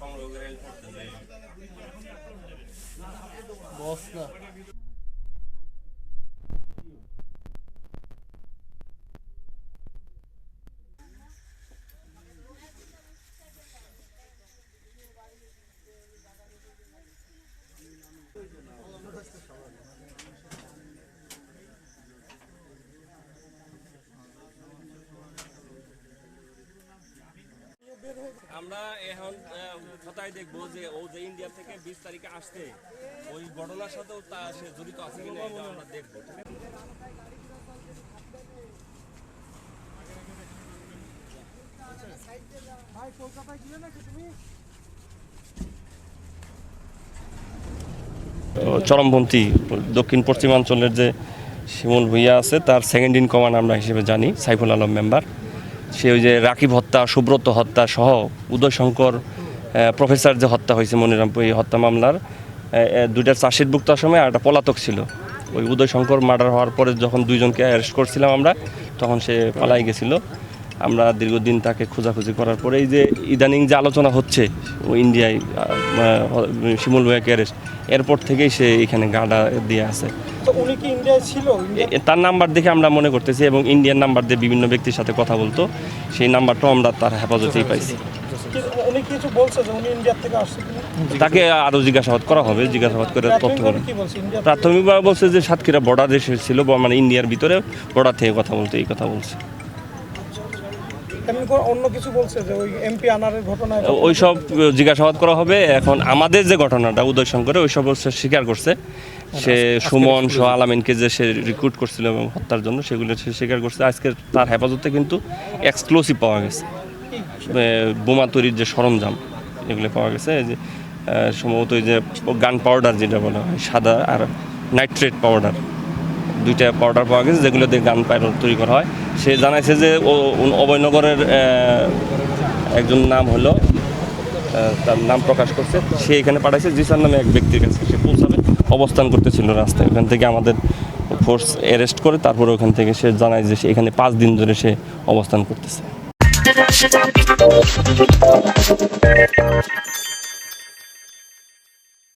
সংগ্রহ করে বস আমরা এখন কথায় দেখব যে ও যে ইন্ডিয়া থেকে বিশ তারিখে আসতে ওই ঘটনার সাথেও তা সে জড়িত আছে কিনা এটা আমরা দেখব ঠিক আছে? চরমপন্থী দক্ষিণ পশ্চিমাঞ্চলের যে শিমুল ভুইয়া আছে তার সেকেন্ড ইন কমান্ড আমরা হিসেবে জানি সাইফুল আলম মেম্বার সে ওই যে রাকিব হত্যা, সুব্রত হত্যা সহ উদয় শঙ্কর প্রফেসর যে হত্যা হয়েছে মনিরামপুর এই হত্যা মামলার দুইটা চার্জশিটভুক্ত সময় আর একটা পলাতক ছিল। ওই উদয় শঙ্কর মার্ডার হওয়ার পরে যখন দুইজনকে অ্যারেস্ট করছিলাম আমরা, তখন সে পালাই গেছিল। আমরা দীর্ঘদিন তাকে খোঁজাখুঁজি করার পরে এই যে ইদানিং যে আলোচনা হচ্ছে ও ইন্ডিয়ায় শিমুল ভুয়াকে অ্যারেস্ট এরপর থেকেই সে এখানে গাডা দিয়ে আছে। তার নাম্বার দেখে আমরা মনে করতেছি এবং ইন্ডিয়ান নাম্বার দিয়ে বিভিন্ন ব্যক্তির সাথে কথা বলতো সেই নাম্বারটাও আমরা তার হেফাজতেই পাইছি। থেকে আসছে কিনা? তাকে আরও জিজ্ঞাসাবাদ করা হবে জিজ্ঞাসাবাদ করে তথ্য প্রাথমিকভাবে করে বলছে? প্রাথমিকভাবে বলছে যে সাতক্ষীরা বর্ডার দেশে ছিল বা মানে ইন্ডিয়ার ভিতরে বর্ডার থেকে কথা বলতে এই কথা বলছে। অন্য কিছু বলছে যে ওই এমপি আনারের সব জিজ্ঞাসাবাদ করা হবে। এখন আমাদের যে ঘটনাটা উদয় শঙ্করে ওই সব সে স্বীকার করছে। সে সুমন সহ আলামিনকে যে সে রিক্রুট করছিল এবং হত্যার জন্য সেগুলো সে স্বীকার করছে। আজকে তার হেফাজতে কিন্তু এক্সক্লুসিভ পাওয়া গেছে। বোমা তৈরির যে সরঞ্জাম এগুলো পাওয়া গেছে। যে সম্ভবত ওই যে গান পাউডার যেটা বলা হয় সাদা আর নাইট্রেট পাউডার দুইটা পাউডার পাওয়া গেছে, যেগুলো দিয়ে গান পাউডার তৈরি করা হয়। সে জানাইছে যে ও- অভয়নগরের একজন নাম হলো তার নাম প্রকাশ করছে। সে এখানে পাঠাইছে জিসার নামে এক ব্যক্তির কাছে। সে পৌঁছাবে, অবস্থান করতেছিল রাস্তায়। ওখান থেকে আমাদের ফোর্স অ্যারেস্ট করে, তারপরে ওখান থেকে সে জানায় যে সে এখানে পাঁচ দিন ধরে সে অবস্থান করতেছে।